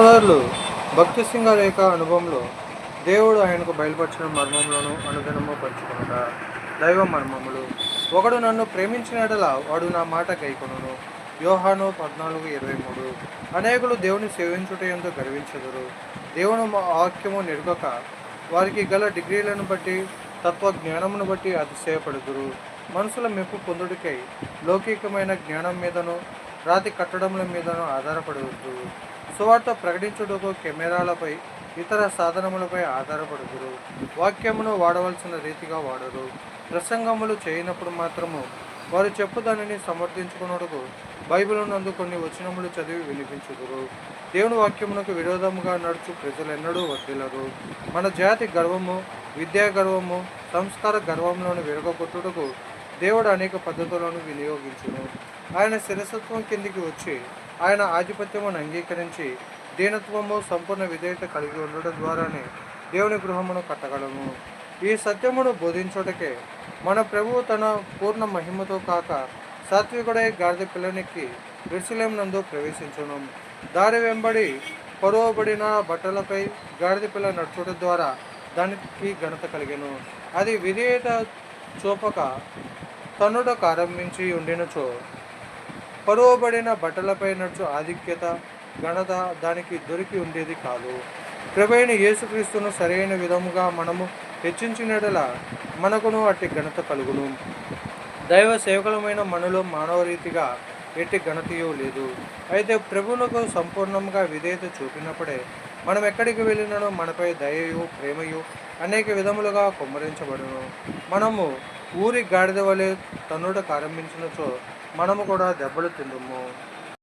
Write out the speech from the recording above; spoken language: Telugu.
సోదరులు భక్తి సింగ రేఖ అనుభవంలో దేవుడు ఆయనకు బయలుపరిచిన మర్మములను అనుదినము పంచుకునుట దైవ మర్మములు. ఒకడు నన్ను ప్రేమించినడలా వాడు నా మాట కైకొను యోహాను పద్నాలుగు ఇరవై మూడు. అనేకులు దేవుని సేవించుట ఎంతో గర్వించదురు. దేవుని మా వాక్యము నెరుగక వారికి గల డిగ్రీలను బట్టి తత్వ జ్ఞానమును బట్టి అతిశయపడుదురు. మనుషుల మెప్పు పొందుడికై లౌకికమైన జ్ఞానం మీదను రాతి కట్టడముల మీదను ఆధారపడవద్దు సువార్త ప్రకటించుటకు కెమెరాలపై ఇతర సాధనములపై ఆధారపడుదురు వాక్యమును వాడవలసిన రీతిగా వాడరు. ప్రసంగములు చేయనప్పుడు మాత్రము వారు చెప్పు దానిని సమర్థించుకున్నటకు బైబిల్ నందు కొన్ని వచనములు చదివి వినిపించుదురు. దేవుని వాక్యమునకు విరోధముగా నడుచు ప్రజలెన్నడూ వర్దిలరు మన జాతి గర్వము విద్యా గర్వము సంస్కార గర్వంలోని విరగొట్టుటకు దేవుడు అనేక పద్ధతులను వినియోగించును. ఆయన శిరసత్వం కిందికి వచ్చి ఆయన ఆధిపత్యమును అంగీకరించి దీనత్వము సంపూర్ణ విధేయత కలిగి ఉండడం ద్వారానే దేవుని గృహమును కట్టగలము. ఈ సత్యమును బోధించుటకే మన ప్రభువు తన పూర్ణ మహిమతో కాక సాత్వికుడై గాడిద పిల్లనికి విరుసలేం నందు ప్రవేశించును. దారి వెంబడి పొరవబడిన బట్టలపై గాడిద పిల్ల నడుచుట ద్వారా దానికి ఘనత కలిగెను. అది విధేయత చూపక తన్నుట ప్రారంభించి ఉండినచో పరువబడిన బట్టలపై నడుచు ఆధిక్యత ఘనత దానికి దొరికి ఉండేది కాదు. ప్రభైన యేసుక్రీస్తును సరైన విధముగా మనము హెచ్చించినడల మనకును అట్టి ఘనత కలుగును. దైవ సేవకులమైన మనలో మానవ రీతిగా ఎట్టి ఘనతయో లేదు. అయితే ప్రభువునకు సంపూర్ణంగా విధేయత చూపినప్పుడే మనం ఎక్కడికి వెళ్ళినను మనపై దయయు ప్రేమయు అనేక విధములుగా కుమ్మరించబడును. మనము ఊరి గాడిద వలె తన్నుట ప్రారంభించినచో మనము కూడా దెబ్బలు తిందుము.